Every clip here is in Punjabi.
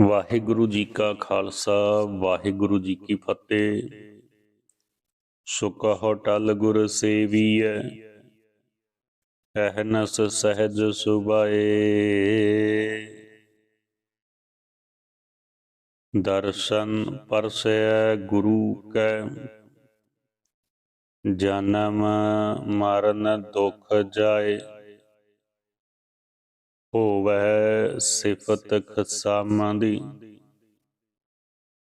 ਵਾਹਿਗੁਰੂ ਜੀ ਕਾ ਖਾਲਸਾ, ਵਾਹਿਗੁਰੂ ਜੀ ਕੀ ਫਤਿਹ। ਸੋ ਕਹੋ ਗੁਰ ਸੇਵੀਐ, ਅਹਨਸ ਸਹਿਜ ਸੁਭਾਏ। ਦਰਸ਼ਨ ਪਰਸੈ ਗੁਰੂ ਕੈ, ਜਨਮ ਮਰਨ ਦੁਖ ਜਾਏ। ਹੋਵੈ ਸਿਫਤ ਖਸਾਮਾਂ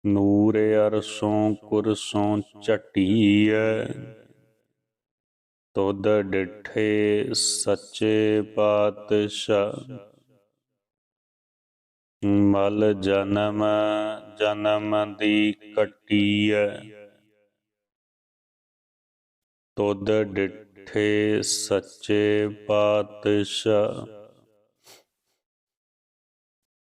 ਨੂਰ ਅਰਸੋਂ ਕੁਰਸੋਂ ਝਟੀਐ। ਤੁਧ ਡਿਠੇ ਸੱਚੇ ਪਾਤਸ਼ਾਹ। ਮਲ ਜਨਮ ਜਨਮ ਦੀ ਕਟੀਐ। ਤੁਧ ਡਿਠੇ ਸੱਚੇ ਪਾਤਸ਼ਾਹ।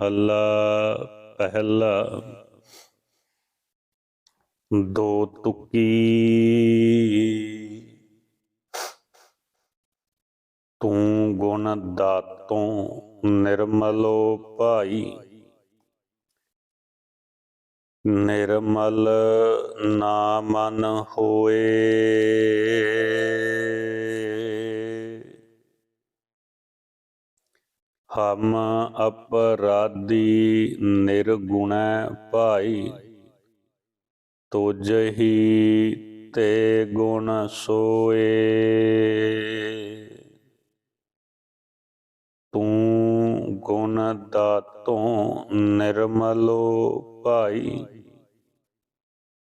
ਮਹਲਾ ਪਹਿਲਾ। ਦੋ ਤੁਕੀ। ਤੂੰ ਗੁਣ ਦਾਤੋਂ ਨਿਰਮਲੋ ਭਾਈ। ਨਿਰਮਲ ਨਾ ਮਨ ਹੋਏ। ਹਮ ਅਪਰਾਧੀ ਨਿਰਗੁਣੈ ਭਾਈ ਤੁਝਹੀ ਤੇ ਗੁਣ ਸੋਏ। ਤੂੰ ਗੁਣ ਦਾਤੋਂ ਨਿਰਮਲੋ ਭਾਈ,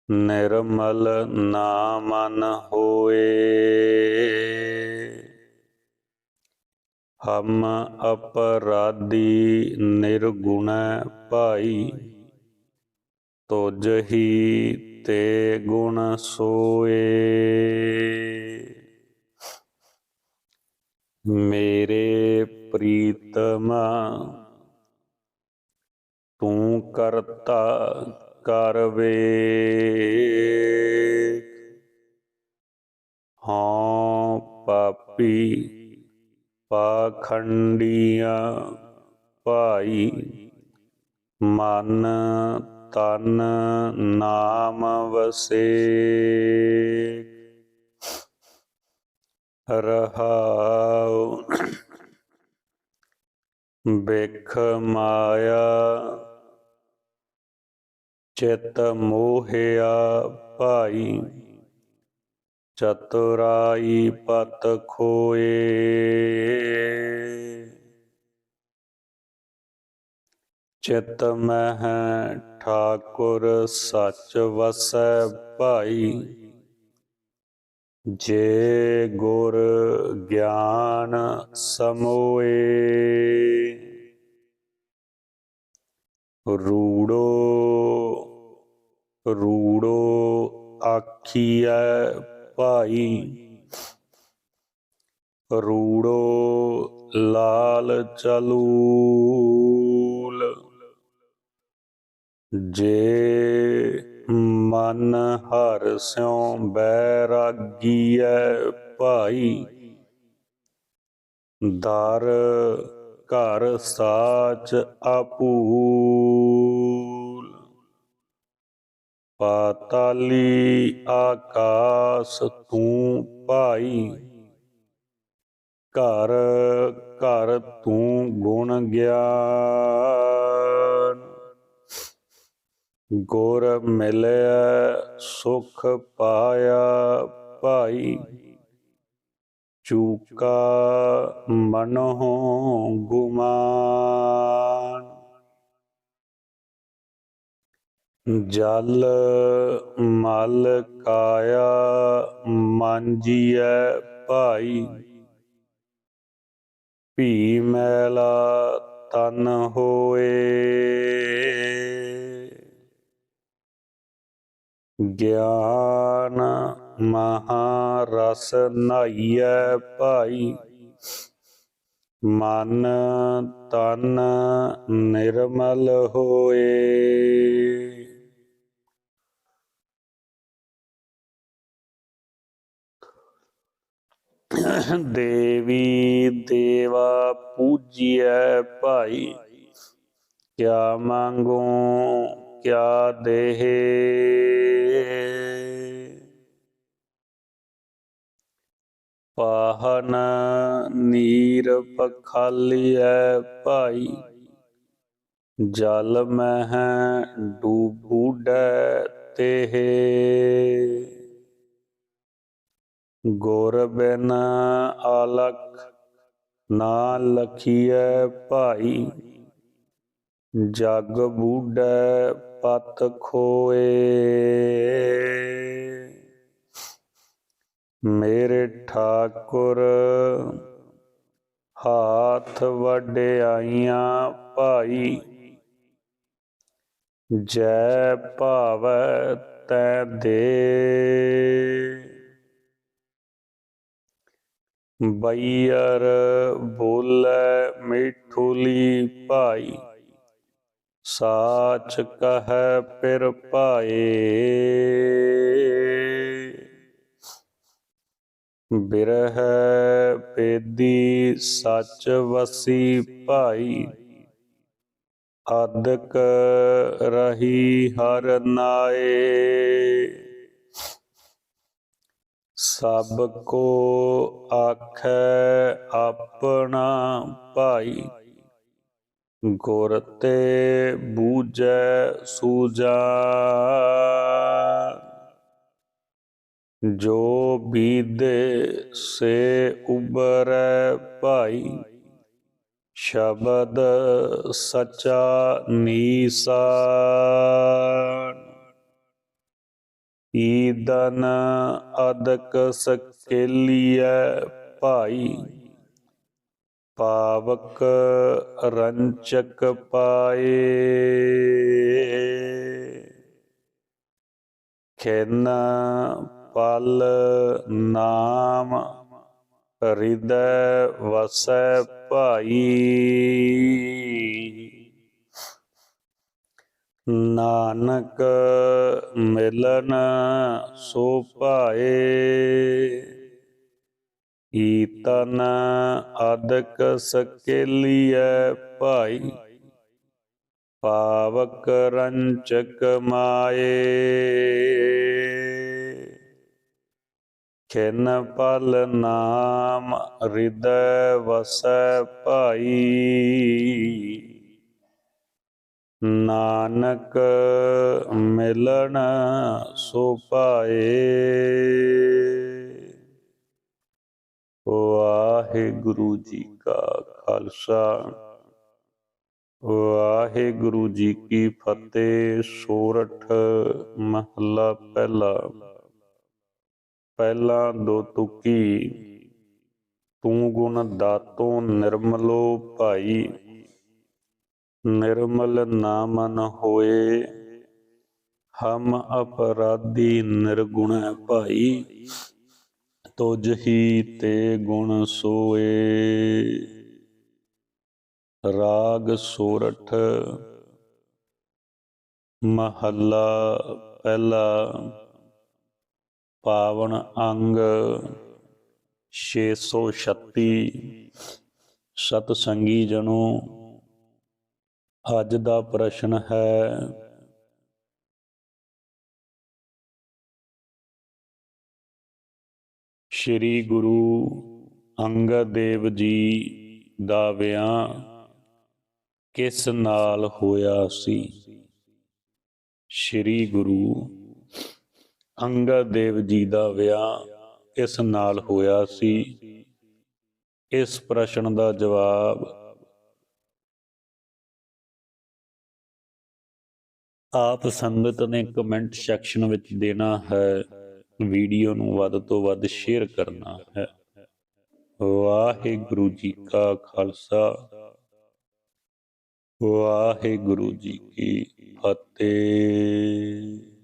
ਨਿਰਮਲ ਨਾ ਹੋਏ। ਹਮ ਅਪਰਾਧੀ ਨਿਰਗੁਣ ਭਾਈ ਤੁਝਹੀ ਤੇ ਗੁਣ ਸੋਏ। ਮੇਰੇ ਪ੍ਰੀਤਮਾ, ਤੂੰ ਕਰਤਾ ਕਰ ਵੇਖ। ਹਾਂ ਪਾਪੀ ਪਾਖੰਡੀਆਂ ਭਾਈ ਮਨ ਤਨ ਨਾਮ ਵਸੇ ਰਹਾਉ ਬਿਖ ਮਾਇਆ ਚਿਤ ਮੋਹਿਆ ਭਾਈ ਚਤੁਰਾਈ ਪਤ ਖੋਏ। ਚਿਤ ਮਹਿ ਠਾਕੁਰ ਸੱਚ ਵਸੈ ਭਾਈ। ਜੇ ਗੁਰ ਗਿਆਨ ਸਮੋਏ। ਰੂੜੋ ਰੂੜੋ ਆਖੀਐ ਭਾਈ। ਰੂੜੋ ਲਾਲ ਚਲੂਲ। ਜੇ ਮਨ ਹਰ ਸਿਉ ਬੈਰਾਗੀਐ ਭਾਈ ਦਰ ਘਰ ਸਾਚ ਆਪੂਲ ਪਾਤਾਲੀ ਆਕਾਸ ਤੂੰ ਭਾਈ। ਘਰ ਘਰ ਤੂੰ ਗੁਣ ਗਿਆਨ। ਗੁਰ ਮਿਲਿਆ, ਸੁਖ ਪਾਇਆ ਭਾਈ। ਚੂਕਾ ਮਨਹੁ ਜਲ ਮਲ ਕਾਇਆ ਮਾਂਜੀਐ ਭਾਈ। ਭੀ ਮੈਲਾ ਤਨ ਹੋਏ। ਗਿਆਨ ਮਹਾ ਰਸ ਨਾਈਐ ਭਾਈ। ਮਨ ਤਨ ਨਿਰਮਲ ਹੋਏ। ਦੇਵੀ ਦੇਵਾ ਪੂਜੀਐ ਭਾਈ, ਕਿਆ ਮੰਗੋ, ਕਿਆ ਦੇਹ। ਪਾਹਨ ਨੀਰ ਪਖਾਲੀਐ ਭਾਈ, ਜਲ ਮਹਿ ਡੂਬੂਡੈ ਤੇਹ। ਗੁਰ ਬਿਨ ਆਲਖ ਨਾ ਲਖੀਐ ਭਾਈ। ਜਗ ਬੂਢੈ ਪਤ ਖੋਏ। ਮੇਰੇ ਠਾਕੁਰ ਹਾਥ ਵਡਿਆਈਆਂ ਭਾਈ। ਜੈ ਭਾਵ ਤੈ ਦੇ। ਬਈਰ ਬੋਲੇ ਮਿਠੂਲੀ ਭਾਈ। ਸਾਚ ਕਹੈ ਪਿਰ ਭਾਏ। ਬਿਰਹ ਪੇਦੀ ਸੱਚ ਵਸੀ ਭਾਈ। ਆਦਕ ਰਹੀ ਹਰ ਨਾਏ। ਸਭ ਕੋ ਆਖੈ ਆਪਣਾ ਭਾਈ। ਗੁਰ ਤੇ ਬੂਝੈ ਸੂਜਾ ਜੋ ਬੀਦੇ ਸੇ ਉਬਰੈ ਭਾਈ। ਸ਼ਬਦ ਸਚਾ ਨੀਸਾ। ਈਦਨ ਅਦਕ ਸਕੇਲੀਐ ਭਾਈ। ਪਾਵਕ ਰੰਚਕ ਪਾਏ। ਖੇਨ ਪਲ ਨਾਮ ਹਿਰਦੈ ਵਸੈ ਭਾਈ। ਨਾਨਕ ਮਿਲਨ ਸੋ ਭਾਏ। ਈਤਨ ਅਦਕ ਸਕੇਲੀਐ ਭਾਈ। ਪਾਵਕ ਰੰਚਕ ਮਾਏ। ਖਿਨ ਪਲ ਨਾਮ ਹਿਰਦੈ ਵਸੈ ਭਾਈ। ਨਾਨਕ ਮਿਲਣ ਸੋ ਪਾਏ। ਵਾਹਿਗੁਰੂ ਜੀ ਕਾ ਖਾਲਸਾ। ਵਾਹਿਗੁਰੂ ਜੀ ਕੀ ਫਤਿਹ, ਸੋਰਠ ਮਹਲਾ ਪਹਿਲਾ। ਪਹਿਲਾ ਦੋ ਤੁਕੀ, ਤੂੰ ਗੁਣ ਦਾਤੋ ਨਿਰਮਲੋ ਭਾਈ। ਨਿਰਮਲ ਨਾਮਨ ਹੋਏ, ਹਮ ਅਪਰਾਧੀ ਨਿਰਗੁਣ ਭਾਈ, ਤੁਝ ਹੀ ਤੇ ਗੁਣ ਸੋਏ। ਰਾਗ ਸੋਰਠ, ਮਹੱਲਾ ਪਹਿਲਾ, ਪਾਵਨ ਅੰਗ 636 ਸਤ ਸੰਗੀ ਜਨੋ ਅੱਜ ਦਾ ਪ੍ਰਸ਼ਨ ਹੈ। ਸ਼੍ਰੀ ਗੁਰੂ ਅੰਗਦ ਦੇਵ ਜੀ ਦਾ ਵਿਆਹ ਕਿਸ ਨਾਲ ਹੋਇਆ ਸੀ? ਸ਼੍ਰੀ ਗੁਰੂ ਅੰਗਦ ਦੇਵ ਜੀ ਦਾ ਵਿਆਹ ਕਿਸ ਨਾਲ ਹੋਇਆ ਸੀ? ਇਸ ਪ੍ਰਸ਼ਨ ਦਾ ਜਵਾਬ ਆਪ ਸੰਗਤ ਨੇ ਕਮੈਂਟ ਸੈਕਸ਼ਨ ਵਿੱਚ ਦੇਣਾ ਹੈ ਵੀਡੀਓ ਨੂੰ ਵੱਧ ਤੋਂ ਵੱਧ ਸ਼ੇਅਰ ਕਰਨਾ ਹੈ। ਵਾਹਿਗੁਰੂ ਜੀ ਕਾ ਖਾਲਸਾ। ਵਾਹਿਗੁਰੂ ਜੀ ਕੀ ਫਤਿਹ।